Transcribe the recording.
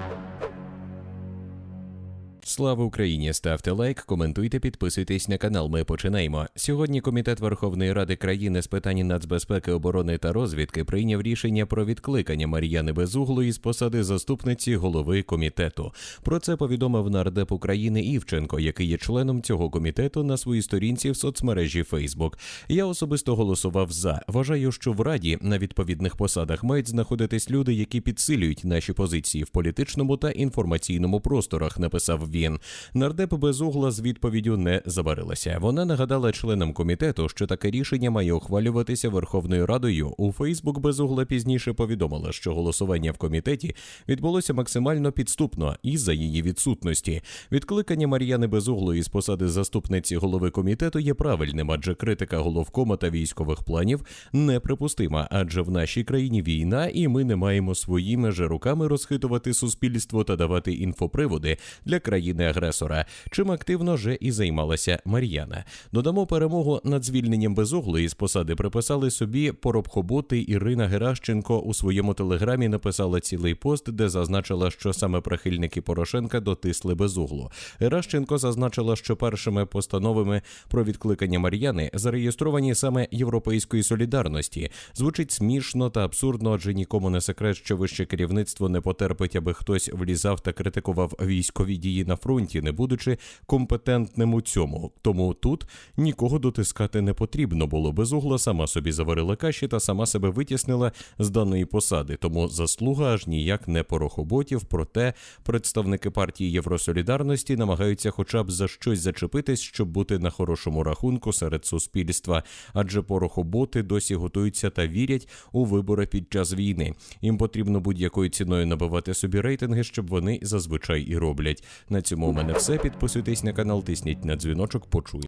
Thank you. Слава Україні! Ставте лайк, коментуйте, підписуйтесь на канал. Ми починаємо. Сьогодні Комітет Верховної Ради країни з питань нацбезпеки, оборони та розвідки прийняв рішення про відкликання Мар'яни Безуглої з посади заступниці голови комітету. Про це повідомив нардеп України Івченко, який є членом цього комітету на своїй сторінці в соцмережі Facebook. Я особисто голосував за. Вважаю, що в раді на відповідних посадах мають знаходитись люди, які підсилюють наші позиції в політичному та інформаційному просторах. Написав він. Нардеп Безугла з відповіддю не забарилася. Вона нагадала членам комітету, що таке рішення має ухвалюватися Верховною Радою. У Фейсбук Безугла пізніше повідомила, що голосування в комітеті відбулося максимально підступно із-за її відсутності. Відкликання Мар'яни Безуглої з посади заступниці голови комітету є правильним, адже критика головкома та військових планів неприпустима, адже в нашій країні війна, і ми не маємо своїми же руками розхитувати суспільство та давати інфоприводи для країни-агресора, чим активно вже і займалася Мар'яна. Додамо перемогу над звільненням безуглої з посади приписали собі поробхоботи Ірина Геращенко у своєму телеграмі написала цілий пост, де зазначила, що саме прихильники Порошенка дотисли безуглу. Геращенко зазначила, що першими постановами про відкликання Мар'яни зареєстровані саме Європейської солідарності. Звучить смішно та абсурдно, адже нікому не секрет, що вище керівництво не потерпить, аби хтось влізав та критикував військові дії на фронті, не будучи компетентним у цьому. Тому тут нікого дотискати не потрібно було. Безугла сама собі заварила каші та сама себе витіснила з даної посади. Тому заслуга аж ніяк не порохоботів. Проте представники партії Євросолідарності намагаються, хоча б за щось зачепитись, щоб бути на хорошому рахунку серед суспільства. Адже порохоботи досі готуються та вірять у вибори під час війни. Їм потрібно будь-якою ціною набивати собі рейтинги, щоб вони зазвичай і роблять. На цьому у мене все. Підписуйтесь на канал, тисніть на дзвіночок. Почуй.